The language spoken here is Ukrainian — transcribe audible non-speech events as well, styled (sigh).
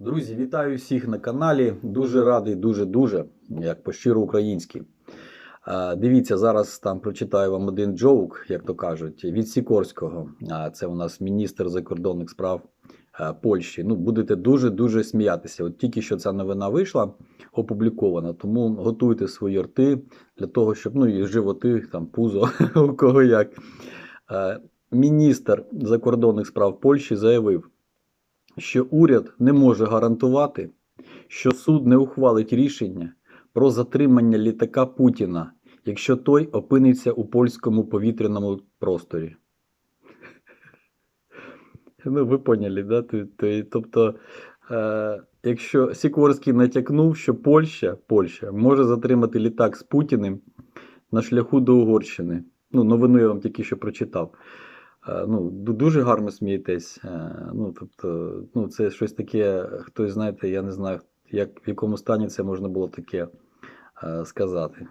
Друзі, вітаю всіх на каналі. Дуже радий, дуже-дуже, як по щиро українськи. Дивіться, зараз там прочитаю вам один джоук, як то кажуть, від Сікорського. Це у нас міністр закордонних справ Польщі. Ну, будете дуже-дуже сміятися. От тільки що ця новина вийшла, опублікована. Тому готуйте свої рти для того, щоб ну і животи, там пузо, (laughs) у кого як. Міністр закордонних справ Польщі заявив, що уряд не може гарантувати, що суд не ухвалить рішення про затримання літака Путіна, якщо той опиниться у польському повітряному просторі. (laughs) Ну, ви поняли, да? Тобто, е, якщо Сікорський натякнув, що Польща, Польща може затримати літак з Путіним на шляху до Угорщини. Ну, новину я вам тільки що прочитав. Е, Ну, дуже гарно смієтесь. Е, Ну, тобто, ну, це щось таке, хтось, знаєте, я не знаю, як, в якому стані це можна було таке е, сказати.